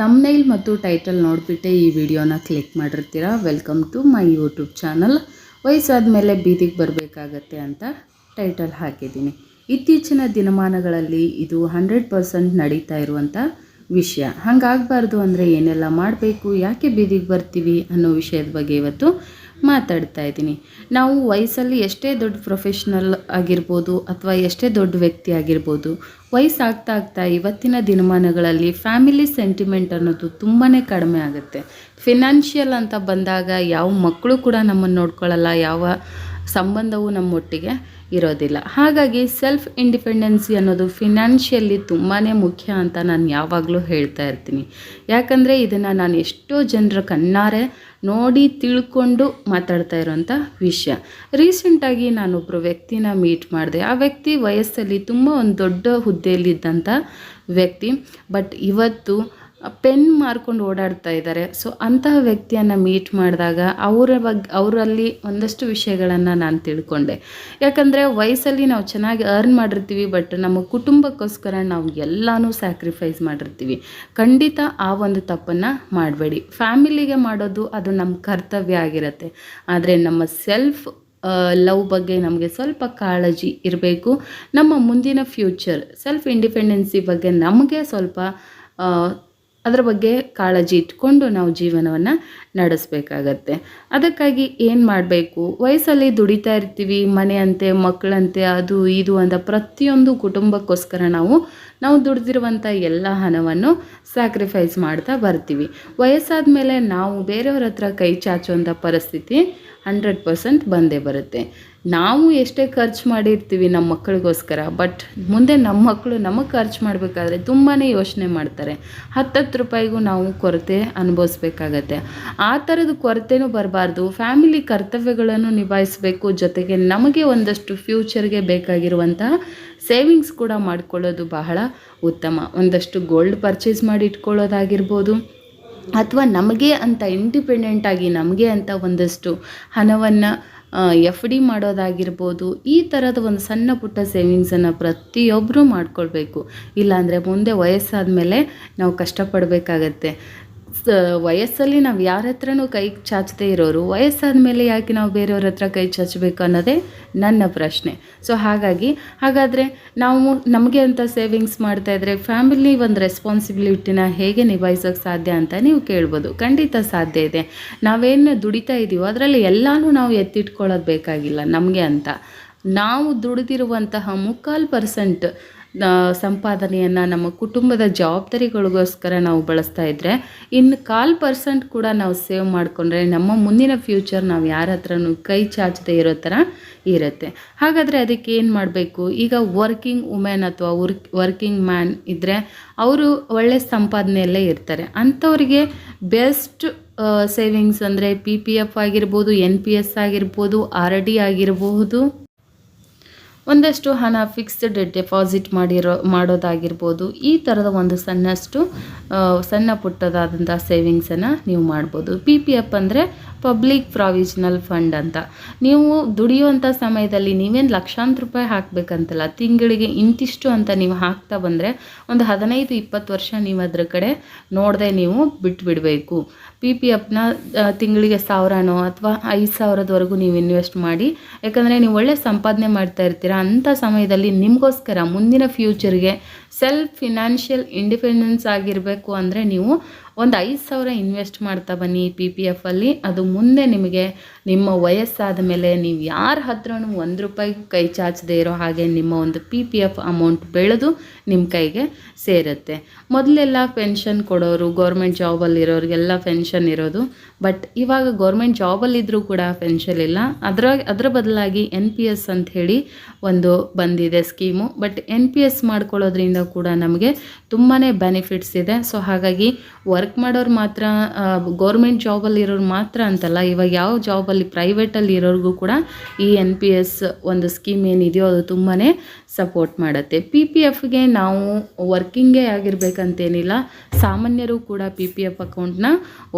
ತಮ್ನೈಲ್ ಮತ್ತು ಟೈಟಲ್ ನೋಡಿಬಿಟ್ಟೆ ಈ ವಿಡಿಯೋನ click ಮಾಡಿರ್ತೀರಾ? Welcome to my YouTube channel ವಯಸ್ಸಾದ ಮೇಲೆ ಬೀದಿಗೆ ಬರಬೇಕಾಗತ್ತೆ ಅಂತ ಟೈಟಲ್ ಹಾಕಿದ್ದೀನಿ. ಇತ್ತೀಚಿನ ದಿನಮಾನಗಳಲ್ಲಿ ಇದು ಹಂಡ್ರೆಡ್ ಪರ್ಸೆಂಟ್ ನಡೀತಾ ಇರುವಂಥ ವಿಷಯ. ಹಾಗಾಗಬಾರ್ದು ಅಂದರೆ ಏನೆಲ್ಲ ಮಾಡಬೇಕು, ಯಾಕೆ ಬೀದಿಗೆ ಬರ್ತೀವಿ ಅನ್ನೋ ವಿಷಯದ ಬಗ್ಗೆ ಇವತ್ತು ಮಾತಾಡ್ತಾ ಇದ್ದೀನಿ. ನಾವು ವಯಸ್ಸಲ್ಲಿ ಎಷ್ಟೇ ದೊಡ್ಡ ಪ್ರೊಫೆಷ್ನಲ್ ಆಗಿರ್ಬೋದು ಅಥವಾ ಎಷ್ಟೇ ದೊಡ್ಡ ವ್ಯಕ್ತಿ ಆಗಿರ್ಬೋದು, ವಯಸ್ಸಾಗ್ತಾ ಆಗ್ತಾ ಇವತ್ತಿನ ದಿನಮಾನಗಳಲ್ಲಿ ಫ್ಯಾಮಿಲಿ ಸೆಂಟಿಮೆಂಟ್ ಅನ್ನೋದು ತುಂಬಾ ಕಡಿಮೆ ಆಗುತ್ತೆ. ಫಿನಾನ್ಷಿಯಲ್ ಅಂತ ಬಂದಾಗ ಯಾವ ಮಕ್ಕಳು ಕೂಡ ನಮ್ಮನ್ನು ನೋಡ್ಕೊಳ್ಳಲ್ಲ ಯಾವ ಸಂಬಂಧವು ನಮ್ಮೊಟ್ಟಿಗೆ. ಇರೋದಿಲ್ಲ. ಹಾಗಾಗಿ ಸೆಲ್ಫ್ ಇಂಡಿಪೆಂಡೆನ್ಸಿ ಅನ್ನೋದು ಫಿನಾನ್ಷಿಯಲಿ ತುಂಬಾ ಮುಖ್ಯ ಅಂತ ನಾನು ಯಾವಾಗಲೂ ಹೇಳ್ತಾ ಇರ್ತೀನಿ. ಯಾಕಂದರೆ ಇದನ್ನು ನಾನು ಎಷ್ಟೋ ಜನರ ಕಣ್ಣಾರೆ ನೋಡಿ ತಿಳ್ಕೊಂಡು ಮಾತಾಡ್ತಾ ಇರೋಂಥ ವಿಷಯ. ರೀಸೆಂಟಾಗಿ ನಾನೊಬ್ಬರು ವ್ಯಕ್ತಿನ ಮೀಟ್ ಮಾಡಿದೆ. ಆ ವ್ಯಕ್ತಿ ವಯಸ್ಸಲ್ಲಿ ತುಂಬ ಒಂದು ದೊಡ್ಡ ಹುದ್ದೆಯಲ್ಲಿದ್ದಂಥ ವ್ಯಕ್ತಿ. ಬಟ್ ಇವತ್ತು ಪೆನ್ ಮಾರ್ಕೊಂಡು ಓಡಾಡ್ತಾ ಇದ್ದಾರೆ. ಸೊ ಅಂತಹ ವ್ಯಕ್ತಿಯನ್ನು ಮೀಟ್ ಮಾಡಿದಾಗ ಅವರ ಬಗ್ಗೆ ಅವರಲ್ಲಿ ಒಂದಷ್ಟು ವಿಷಯಗಳನ್ನು ನಾನು ತಿಳ್ಕೊಂಡೆ. ಯಾಕಂದರೆ ವಯಸ್ಸಲ್ಲಿ ನಾವು ಚೆನ್ನಾಗಿ ಅರ್ನ್ ಮಾಡಿರ್ತೀವಿ ಬಟ್ ನಮ್ಮ ಕುಟುಂಬಕ್ಕೋಸ್ಕರ ನಾವು ಎಲ್ಲನೂ ಸ್ಯಾಕ್ರಿಫೈಸ್ ಮಾಡಿರ್ತೀವಿ. ಖಂಡಿತ ಆ ಒಂದು ತಪ್ಪನ್ನು ಮಾಡಬೇಡಿ. ಫ್ಯಾಮಿಲಿಗೆ ಮಾಡೋದು ಅದು ನಮ್ಮ ಕರ್ತವ್ಯ ಆಗಿರುತ್ತೆ. ಆದರೆ ನಮ್ಮ ಸೆಲ್ಫ್ ಲವ್ ಬಗ್ಗೆ ನಮಗೆ ಸ್ವಲ್ಪ ಕಾಳಜಿ ಇರಬೇಕು. ನಮ್ಮ ಮುಂದಿನ ಫ್ಯೂಚರ್ ಸೆಲ್ಫ್ ಇಂಡಿಪೆಂಡೆನ್ಸಿ ಬಗ್ಗೆ ನಮಗೆ ಸ್ವಲ್ಪ ಅದರ ಬಗ್ಗೆ ಕಾಳಜಿ ಇಟ್ಕೊಂಡು ನಾವು ಜೀವನವನ್ನು ನಡೆಸಬೇಕಾಗತ್ತೆ. ಅದಕ್ಕಾಗಿ ಏನು ಮಾಡಬೇಕು? ವಯಸ್ಸಲ್ಲಿ ದುಡಿತಾ ಇರ್ತೀವಿ, ಮನೆಯಂತೆ, ಮಕ್ಕಳಂತೆ, ಅದು ಇದು ಅಂತ ಪ್ರತಿಯೊಂದು ಕುಟುಂಬಕ್ಕೋಸ್ಕರ ನಾವು ನಾವು ದುಡಿದಿರುವಂಥ ಎಲ್ಲ ಹಣವನ್ನು ಸ್ಯಾಕ್ರಿಫೈಸ್ ಮಾಡ್ತಾ ಬರ್ತೀವಿ. ವಯಸ್ಸಾದ ಮೇಲೆ ನಾವು ಬೇರೆಯವ್ರ ಹತ್ರ ಕೈ ಚಾಚುವಂಥ ಪರಿಸ್ಥಿತಿ ಹಂಡ್ರೆಡ್ ಪರ್ಸೆಂಟ್ ಬಂದೇ ಬರುತ್ತೆ. ನಾವು ಎಷ್ಟೇ ಖರ್ಚು ಮಾಡಿರ್ತೀವಿ ನಮ್ಮ ಮಕ್ಕಳಿಗೋಸ್ಕರ, ಬಟ್ ಮುಂದೆ ನಮ್ಮ ಮಕ್ಕಳು ನಮಗೆ ಖರ್ಚು ಮಾಡಬೇಕಾದ್ರೆ ತುಂಬಾ ಯೋಚನೆ ಮಾಡ್ತಾರೆ. ಹತ್ತತ್ತು ರೂಪಾಯಿಗೂ ನಾವು ಕೊರತೆ ಅನುಭವಿಸ್ಬೇಕಾಗತ್ತೆ. ಆ ಥರದ ಕೊರತೆನೂ ಬರಬಾರ್ದು. ಫ್ಯಾಮಿಲಿ ಕರ್ತವ್ಯಗಳನ್ನು ನಿಭಾಯಿಸಬೇಕು. ಜೊತೆಗೆ ನಮಗೆ ಒಂದಷ್ಟು ಫ್ಯೂಚರ್ಗೆ ಬೇಕಾಗಿರುವಂತಹ ಸೇವಿಂಗ್ಸ್ ಕೂಡ ಮಾಡಿಕೊಳ್ಳೋದು ಬಹಳ ಉತ್ತಮ. ಒಂದಷ್ಟು ಗೋಲ್ಡ್ ಪರ್ಚೇಸ್ ಮಾಡಿ ಇಟ್ಕೊಳ್ಳೋದಾಗಿರ್ಬೋದು ಅಥವಾ ನಮಗೆ ಅಂತ ಇಂಡಿಪೆಂಡೆಂಟಾಗಿ ನಮಗೆ ಅಂತ ಒಂದಷ್ಟು ಹಣವನ್ನು ಎಫ್ ಡಿ ಮಾಡೋದಾಗಿರ್ಬೋದು, ಈ ಥರದ ಒಂದು ಸಣ್ಣ ಪುಟ್ಟ ಸೇವಿಂಗ್ಸನ್ನು ಪ್ರತಿಯೊಬ್ಬರೂ ಮಾಡ್ಕೊಳ್ಬೇಕು. ಇಲ್ಲಾಂದರೆ ಮುಂದೆ ವಯಸ್ಸಾದ ಮೇಲೆ ನಾವು ಕಷ್ಟಪಡಬೇಕಾಗತ್ತೆ. ವಯಸ್ಸಲ್ಲಿ ನಾವು ಯಾರ ಹತ್ರನೂ ಕೈ ಚಾಚದೇ ಇರೋರು ವಯಸ್ಸಾದ ಮೇಲೆ ಯಾಕೆ ನಾವು ಬೇರೆಯವ್ರ ಹತ್ರ ಕೈ ಚಾಚಬೇಕು ಅನ್ನೋದೇ ನನ್ನ ಪ್ರಶ್ನೆ. ಸೊ ಹಾಗಾಗಿ, ಹಾಗಾದರೆ ನಾವು ನಮಗೆ ಅಂತ ಸೇವಿಂಗ್ಸ್ ಮಾಡ್ತಾ ಇದ್ದರೆ ಫ್ಯಾಮಿಲಿ ಒಂದು ರೆಸ್ಪಾನ್ಸಿಬಿಲಿಟಿನ ಹೇಗೆ ನಿಭಾಯಿಸೋಕ್ಕೆ ಸಾಧ್ಯ ಅಂತ ನೀವು ಕೇಳ್ಬೋದು. ಖಂಡಿತ ಸಾಧ್ಯ ಇದೆ. ನಾವೇನು ದುಡಿತಾ ಇದ್ದೀವೋ ಅದರಲ್ಲಿ ಎಲ್ಲನೂ ನಾವು ಎತ್ತಿಟ್ಕೊಳ್ಳೋದು ಬೇಕಾಗಿಲ್ಲ ನಮಗೆ ಅಂತ. ನಾವು ದುಡಿದಿರುವಂತಹ ಮುಕ್ಕಾಲು ಪರ್ಸೆಂಟ್ ಸಂಪಾದನೆಯನ್ನು ನಮ್ಮ ಕುಟುಂಬದ ಜವಾಬ್ದಾರಿಗಳಿಗೋಸ್ಕರ ನಾವು ಬಳಸ್ತಾ ಇದ್ದರೆ ಇನ್ನು ಕಾಲ್ ಪರ್ಸೆಂಟ್ ಕೂಡ ನಾವು ಸೇವ್ ಮಾಡಿಕೊಂಡ್ರೆ ನಮ್ಮ ಮುಂದಿನ ಫ್ಯೂಚರ್ ನಾವು ಯಾರ ಹತ್ರನೂ ಕೈ ಚಾಚದೆ ಇರೋ ಥರ ಇರುತ್ತೆ. ಹಾಗಾದರೆ ಅದಕ್ಕೆ ಏನು ಮಾಡಬೇಕು? ಈಗ ವರ್ಕಿಂಗ್ ವುಮೆನ್ ಅಥವಾ ವರ್ಕ್ ವರ್ಕಿಂಗ್ ಮ್ಯಾನ್ ಇದ್ದರೆ ಅವರು ಒಳ್ಳೆ ಸಂಪಾದನೆಯಲ್ಲೇ ಇರ್ತಾರೆ. ಅಂಥವ್ರಿಗೆ ಬೆಸ್ಟ್ ಸೇವಿಂಗ್ಸ್ ಅಂದರೆ ಪಿ ಪಿ ಎಫ್ ಆಗಿರ್ಬೋದು, ಎನ್ ಪಿ ಎಸ್ ಆಗಿರ್ಬೋದು, ಆರ್ ಡಿ ಆಗಿರಬಹುದು. ಒಂದಷ್ಟು ಹಣ ಫಿಕ್ಸ್ಡ್ ಡೆಪಾಸಿಟ್ ಮಾಡಿರೋ, ಮಾಡೋದಾಗಿರ್ಬೋದು. ಈ ಥರದ ಒಂದು ಸಣ್ಣಷ್ಟು ಸಣ್ಣ ಪುಟ್ಟದಾದಂಥ ಸೇವಿಂಗ್ಸನ್ನು ನೀವು ಮಾಡ್ಬೋದು. ಪಿ ಪಿ ಎಫ್ ಅಂದರೆ ಪಬ್ಲಿಕ್ ಪ್ರಾವಿಷನಲ್ ಫಂಡ್ ಅಂತ. ನೀವು ದುಡಿಯುವಂಥ ಸಮಯದಲ್ಲಿ ನೀವೇನು ಲಕ್ಷಾಂತರ ರೂಪಾಯಿ ಹಾಕಬೇಕಂತಲ್ಲ, ತಿಂಗಳಿಗೆ ಇಂತಿಷ್ಟು ಅಂತ ನೀವು ಹಾಕ್ತಾ ಬಂದರೆ ಒಂದು ಹದಿನೈದು, ಇಪ್ಪತ್ತು ವರ್ಷ ನೀವು ಅದ್ರ ಕಡೆ ನೋಡದೆ ನೀವು ಬಿಟ್ಬಿಡಬೇಕು. ಪಿ ಪಿ ಎಫ್ನ ತಿಂಗಳಿಗೆ ಸಾವಿರನೋ ಅಥವಾ ಐದು ಸಾವಿರದವರೆಗೂ ನೀವು ಇನ್ವೆಸ್ಟ್ ಮಾಡಿ. ಯಾಕಂದರೆ ನೀವು ಒಳ್ಳೆ ಸಂಪಾದನೆ ಮಾಡ್ತಾ ಇರ್ತೀರ ಅಂಥ ಸಮಯದಲ್ಲಿ ನಿಮಗೋಸ್ಕರ ಮುಂದಿನ ಫ್ಯೂಚರ್ಗೆ ಸೆಲ್ಫ್ ಫಿನಾನ್ಷಿಯಲ್ ಇಂಡಿಪೆಂಡೆನ್ಸ್ ಆಗಿರಬೇಕು ಅಂದರೆ ನೀವು ಒಂದು ಐದು ಸಾವಿರ ಇನ್ವೆಸ್ಟ್ ಮಾಡ್ತಾ ಬನ್ನಿ ಪಿ ಪಿ ಎಫಲ್ಲಿ ಅದು ಮುಂದೆ ನಿಮಗೆ ನಿಮ್ಮ ವಯಸ್ಸಾದ ಮೇಲೆ ನೀವು ಯಾರ ಹತ್ರ ಒಂದು ರೂಪಾಯಿ ಕೈ ಚಾಚದೇ ಇರೋ ಹಾಗೆ ನಿಮ್ಮ ಒಂದು ಪಿ ಪಿ ಎಫ್ ಅಮೌಂಟ್ ಬೆಳೆದು ನಿಮ್ಮ ಕೈಗೆ ಸೇರುತ್ತೆ. ಮೊದಲೆಲ್ಲ ಪೆನ್ಷನ್ ಕೊಡೋರು ಗೌರ್ಮೆಂಟ್ ಜಾಬಲ್ಲಿ ಇರೋರಿಗೆಲ್ಲ ಪೆನ್ಷನ್ ಇರೋದು. ಬಟ್ ಇವಾಗ ಗೌರ್ಮೆಂಟ್ ಜಾಬಲ್ಲಿದ್ದರೂ ಕೂಡ ಪೆನ್ಷನ್ ಇಲ್ಲ. ಅದರ ಅದರ ಬದಲಾಗಿ ಎನ್ ಪಿ ಎಸ್ ಅಂತ ಹೇಳಿ ಒಂದು ಬಂದಿದೆ scheme but N P S ಮಾಡ್ಕೊಳ್ಳೋದ್ರಿಂದ ಕೂಡ ನಮಗೆ ತುಂಬಾ ಬೆನಿಫಿಟ್ಸ್ ಇದೆ. ಸೊ ಹಾಗಾಗಿ ವರ್ಕ್ ಮಾಡೋರು ಮಾತ್ರ ಗೌರ್ಮೆಂಟ್ ಜಾಬಲ್ಲಿ ಇರೋರು ಮಾತ್ರ ಅಂತಲ್ಲ, ಇವಾಗ ಯಾವ ಜಾಬಲ್ಲಿ ಪ್ರೈವೇಟಲ್ಲಿ ಇರೋರಿಗೂ ಕೂಡ ಈ ಎನ್ ಪಿ ಎಸ್ ಒಂದು ಸ್ಕೀಮ್ ಏನಿದೆಯೋ ಅದು ತುಂಬಾ ಸಪೋರ್ಟ್ ಮಾಡುತ್ತೆ. ಪಿ ಪಿ ಎಫ್ಗೆ ನಾವು ವರ್ಕಿಂಗೇ ಆಗಿರಬೇಕಂತೇನಿಲ್ಲ, ಸಾಮಾನ್ಯರು ಕೂಡ ಪಿ ಪಿ ಎಫ್ ಅಕೌಂಟ್ನ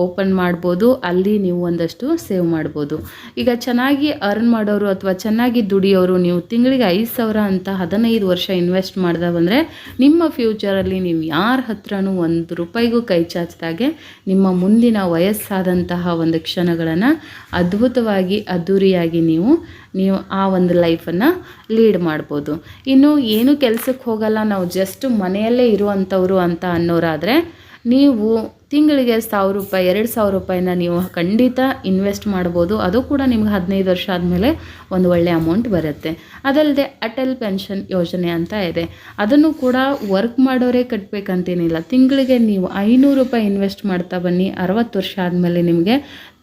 ಓಪನ್ ಮಾಡ್ಬೋದು, ಅಲ್ಲಿ ನೀವು ಒಂದಷ್ಟು ಸೇವ್ ಮಾಡ್ಬೋದು. ಈಗ ಚೆನ್ನಾಗಿ ಅರ್ನ್ ಮಾಡೋರು ಅಥವಾ ಚೆನ್ನಾಗಿ ದುಡಿಯೋರು ನೀವು ತಿಂಗಳಿಗೆ ಐದು ಸಾವಿರ ಅಂತ ಹದಿನೈದು ವರ್ಷ ಇನ್ವೆಸ್ಟ್ ಮಾಡ್ದ ಬಂದರೆ ನಿಮ್ಮ ಫ್ಯೂಚರಲ್ಲಿ ನೀವು ಯಾರ ಹತ್ರನೂ ಒಂದು ರೂಪಾಯಿಗೂ ಕೈ ಚಾಚಿದಾಗೆ ನಿಮ್ಮ ಮುಂದಿನ ವಯಸ್ಸಾದಂತಹ ಒಂದು ಕ್ಷಣಗಳನ್ನು ಅದ್ಭುತವಾಗಿ ಅದ್ದೂರಿಯಾಗಿ ನೀವು ನೀವು ಆ ಒಂದು ಲೈಫನ್ನು ಲೀಡ್ ಮಾಡ್ಬೋದು. ಇನ್ನು ಏನು ಕೆಲಸಕ್ಕೆ ಹೋಗಲ್ಲ, ನಾವು ಜಸ್ಟ್ ಮನೆಯಲ್ಲೇ ಇರುವಂಥವ್ರು ಅಂತ ಅನ್ನೋರಾದರೆ, ನೀವು ತಿಂಗಳಿಗೆ ಸಾವಿರ ರೂಪಾಯಿ, ಎರಡು ಸಾವಿರ ರೂಪಾಯಿನ ನೀವು ಖಂಡಿತ ಇನ್ವೆಸ್ಟ್ ಮಾಡ್ಬೋದು. ಅದು ಕೂಡ ನಿಮ್ಗೆ ಹದಿನೈದು ವರ್ಷ ಆದಮೇಲೆ ಒಂದು ಒಳ್ಳೆಯ ಅಮೌಂಟ್ ಬರುತ್ತೆ. ಅದಲ್ಲದೆ ಅಟಲ್ ಪೆನ್ಷನ್ ಯೋಜನೆ ಅಂತ ಇದೆ. ಅದನ್ನು ಕೂಡ ವರ್ಕ್ ಮಾಡೋರೇ ಕಟ್ಟಬೇಕಂತೇನಿಲ್ಲ ತಿಂಗಳಿಗೆ ನೀವು ಐನೂರು ರೂಪಾಯಿ ಇನ್ವೆಸ್ಟ್ ಮಾಡ್ತಾ ಬನ್ನಿ. ಅರವತ್ತು ವರ್ಷ ಆದಮೇಲೆ ನಿಮಗೆ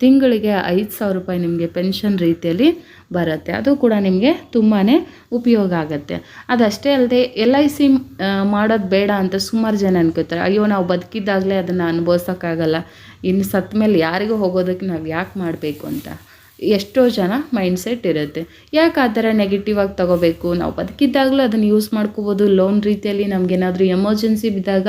ತಿಂಗಳಿಗೆ ಐದು ಸಾವಿರ ರೂಪಾಯಿ ನಿಮಗೆ ಪೆನ್ಷನ್ ರೀತಿಯಲ್ಲಿ ಬರುತ್ತೆ. ಅದು ಕೂಡ ನಿಮಗೆ ತುಂಬಾ ಉಪಯೋಗ ಆಗುತ್ತೆ. ಅದಷ್ಟೇ ಅಲ್ಲದೆ ಎಲ್ ಐ ಸಿ ಮಾಡೋದು ಬೇಡ ಅಂತ ಸುಮಾರು ಜನ ಅನ್ಕೋತಾರೆ. ಅಯ್ಯೋ, ನಾವು ಬದುಕಿದ್ದಾಗಲೇ ಅದನ್ನು ಅನುಭವಿಸೋಕ್ಕಾಗಲ್ಲ ಇನ್ನು ಸತ್ತ ಮೇಲೆ ಯಾರಿಗೂ ಹೋಗೋದಕ್ಕೆ ನಾವು ಯಾಕೆ ಮಾಡಬೇಕು ಅಂತ? ಎಷ್ಟೋ ಜನ ಮೈಂಡ್ಸೆಟ್ ಇರುತ್ತೆ. ಯಾಕೆ ಆ ಥರ ನೆಗೆಟಿವ್ ಆಗಿ ತಗೋಬೇಕು? ನಾವು ಬದುಕಿದ್ದಾಗಲೂ ಅದನ್ನು ಯೂಸ್ ಮಾಡ್ಕೋಬೋದು. ಲೋನ್ ರೀತಿಯಲ್ಲಿ ನಮಗೇನಾದರೂ ಎಮರ್ಜೆನ್ಸಿ ಬಿದ್ದಾಗ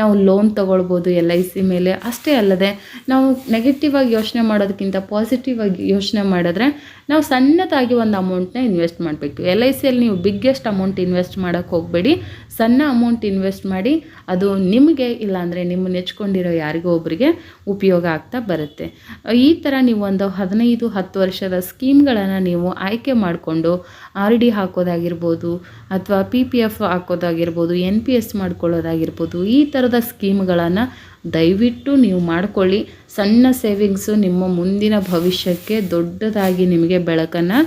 ನಾವು ಲೋನ್ ತೊಗೊಳ್ಬೋದು ಎಲ್ ಐ ಸಿ ಮೇಲೆ. ಅಷ್ಟೇ ಅಲ್ಲದೆ ನಾವು ನೆಗೆಟಿವ್ ಆಗಿ ಯೋಚನೆ ಮಾಡೋದಕ್ಕಿಂತ ಪಾಸಿಟಿವ್ ಆಗಿ ಯೋಚನೆ ಮಾಡಿದ್ರೆ ನಾವು ಸಣ್ಣದಾಗಿ ಒಂದು ಅಮೌಂಟ್ನ ಇನ್ವೆಸ್ಟ್ ಮಾಡಬೇಕು. ಎಲ್ ಐ ಸಿಯಲ್ಲಿ ನೀವು ಬಿಗ್ಗೆಸ್ಟ್ ಅಮೌಂಟ್ ಇನ್ವೆಸ್ಟ್ ಮಾಡೋಕ್ಕೆ ಹೋಗಬೇಡಿ. ಸಣ್ಣ ಅಮೌಂಟ್ ಇನ್ವೆಸ್ಟ್ ಮಾಡಿ ಅದು ನಿಮಗೆ ಇಲ್ಲಾಂದರೆ ನಿಮ್ಮ ನೆಚ್ಕೊಂಡಿರೋ ಯಾರಿಗೋ ಒಬ್ಬರಿಗೆ ಉಪಯೋಗ ಆಗ್ತಾ ಬರುತ್ತೆ. ಈ ಥರ ನೀವು ಒಂದು ಹದಿನೈದು, ಹತ್ತು ವರ್ಷದ ಸ್ಕೀಮ್ಗಳನ್ನು ನೀವು ಆಯ್ಕೆ ಮಾಡಿಕೊಂಡು ಆರ್ ಡಿ ಹಾಕೋದಾಗಿರ್ಬೋದು ಅಥವಾ ಪಿ ಪಿ ಎಫ್ ಹಾಕೋದಾಗಿರ್ಬೋದು ಎನ್ ಪಿ ಎಸ್ ಮಾಡ್ಕೊಳ್ಳೋದಾಗಿರ್ಬೋದು, ಈ ಥರದ ಸ್ಕೀಮ್ಗಳನ್ನು ದಯವಿಟ್ಟು ನೀವು ಮಾಡಿಕೊಳ್ಳಿ. ಸಣ್ಣ ಸೇವಿಂಗ್ಸು ನಿಮ್ಮ ಮುಂದಿನ ಭವಿಷ್ಯಕ್ಕೆ ದೊಡ್ಡದಾಗಿ ನಿಮಗೆ ಬೆಳಕನ್ನು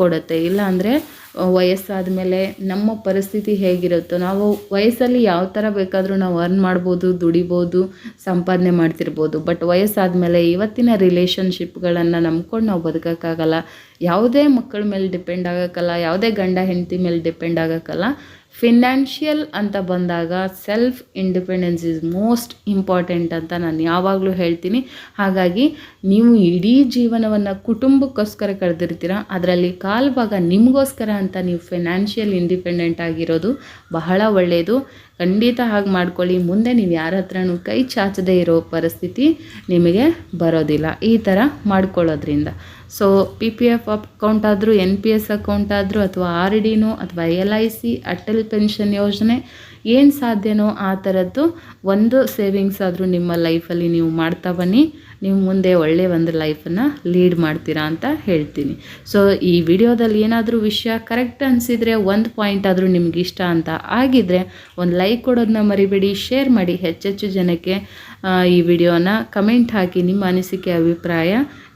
ಕೊಡುತ್ತೆ. ಇಲ್ಲಾಂದರೆ ವಯಸ್ಸಾದ ಮೇಲೆ ನಮ್ಮ ಪರಿಸ್ಥಿತಿ ಹೇಗಿರುತ್ತೋ, ನಾವು ವಯಸ್ಸಲ್ಲಿ ಯಾವ ಥರ ಬೇಕಾದರೂ ನಾವು ಅರ್ನ್ ಮಾಡ್ಬೋದು, ದುಡಿಬೋದು, ಸಂಪಾದನೆ ಮಾಡ್ತಿರ್ಬೋದು. ಬಟ್ ವಯಸ್ಸಾದ ಮೇಲೆ ಇವತ್ತಿನ ರಿಲೇಷನ್ಶಿಪ್ಗಳನ್ನು ನಂಬ್ಕೊಂಡು ನಾವು ಬದುಕೋಕ್ಕಾಗಲ್ಲ. ಯಾವುದೇ ಮಕ್ಕಳ ಮೇಲೆ ಡಿಪೆಂಡ್ ಆಗೋಕ್ಕಲ್ಲ, ಯಾವುದೇ ಗಂಡ, ಹೆಂಡತಿ ಮೇಲೆ ಡಿಪೆಂಡ್ ಆಗೋಕ್ಕಲ್ಲ. ಫಿನಾನ್ಷಿಯಲ್ ಅಂತ ಬಂದಾಗ self independence is most important ಅಂತ ನಾನು ಯಾವಾಗಲೂ ಹೇಳ್ತೀನಿ. ಹಾಗಾಗಿ ನೀವು ಇಡೀ ಜೀವನವನ್ನು ಕುಟುಂಬಕ್ಕೋಸ್ಕರ ಕಳೆದಿರ್ತೀರ, ಅದರಲ್ಲಿ ಕಾಲು ಭಾಗ ನಿಮಗೋಸ್ಕರ ಅಂತ ನೀವು ಫಿನಾನ್ಷಿಯಲ್ ಇಂಡಿಪೆಂಡೆಂಟ್ ಆಗಿರೋದು ಬಹಳ ಒಳ್ಳೆಯದು ಖಂಡಿತ ಹಾಗೆ ಮಾಡ್ಕೊಳ್ಳಿ. ಮುಂದೆ ನೀವು ಯಾರ ಹತ್ರನೂ ಕೈ ಚಾಚದೇ ಇರೋ ಪರಿಸ್ಥಿತಿ ನಿಮಗೆ ಬರೋದಿಲ್ಲ. ಈ ಥರ ಮಾಡ್ಕೊಳ್ಳೋದ್ರಿಂದ. So P P F account ಆದರೂ ಎನ್ ಪಿ ಎಸ್ ಅಕೌಂಟ್ ಆದರೂ, ಅಥವಾ ಆರ್ ಡಿನೋ ಅಥವಾ L I C Atal pension ಯೋಜನೆ ಏನು ಸಾಧ್ಯನೋ ಆ ಥರದ್ದು ಒಂದು ಸೇವಿಂಗ್ಸ್ ಆದರೂ ನಿಮ್ಮ ಲೈಫಲ್ಲಿ ನೀವು ಮಾಡ್ತಾ ಬನ್ನಿ. ನೀವು ಮುಂದೆ ಒಳ್ಳೆಯ ಒಂದು ಲೈಫನ್ನು ಲೀಡ್ ಮಾಡ್ತೀರಾ ಅಂತ ಹೇಳ್ತೀನಿ. ಸೊ ಈ ವಿಡಿಯೋದಲ್ಲಿ ಏನಾದರೂ ವಿಷಯ ಕರೆಕ್ಟ್ ಅನಿಸಿದರೆ, ಒಂದು ಪಾಯಿಂಟ್ ಆದರೂ ನಿಮ್ಗೆ ಇಷ್ಟ ಅಂತ ಆಗಿದ್ದರೆ ಒಂದು ಲೈಕ್ ಕೊಡೋದನ್ನ ಮರಿಬೇಡಿ ಶೇರ್ ಮಾಡಿ, ಹೆಚ್ಚೆಚ್ಚು ಜನಕ್ಕೆ ಈ ವಿಡಿಯೋನ ಕಮೆಂಟ್ ಹಾಕಿ ನಿಮ್ಮ ಅನಿಸಿಕೆ, ಅಭಿಪ್ರಾಯ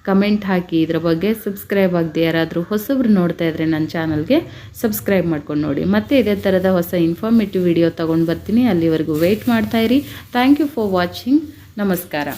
ಕಮೆಂಟ್ ಹಾಕಿ, ಇದ್ರ ಬಗ್ಗೆ ಸಬ್ಸ್ಕ್ರೈಬ್ ಆಗದೆ ಯಾರಾದರೂ ಹೊಸಬ್ರು ನೋಡ್ತಾ ಇದ್ರೆ ನನ್ನ ಚಾನಲ್ಗೆ ಸಬ್ಸ್ಕ್ರೈಬ್ ಮಾಡ್ಕೊಂಡು ನೋಡಿ. ಮತ್ತೆ ಇದೇ ಥರದ ಹೊಸ ಇನ್ಫಾರ್ಮೇಟಿವ್ ವಿಡಿಯೋ ತೊಗೊಂಡು ಬರ್ತೀನಿ. ಅಲ್ಲಿವರೆಗೂ ವೆಯ್ಟ್ ಮಾಡ್ತಾಯಿರಿ ಥ್ಯಾಂಕ್ ಯು ಫಾರ್ ವಾಚಿಂಗ್ ನಮಸ್ಕಾರ.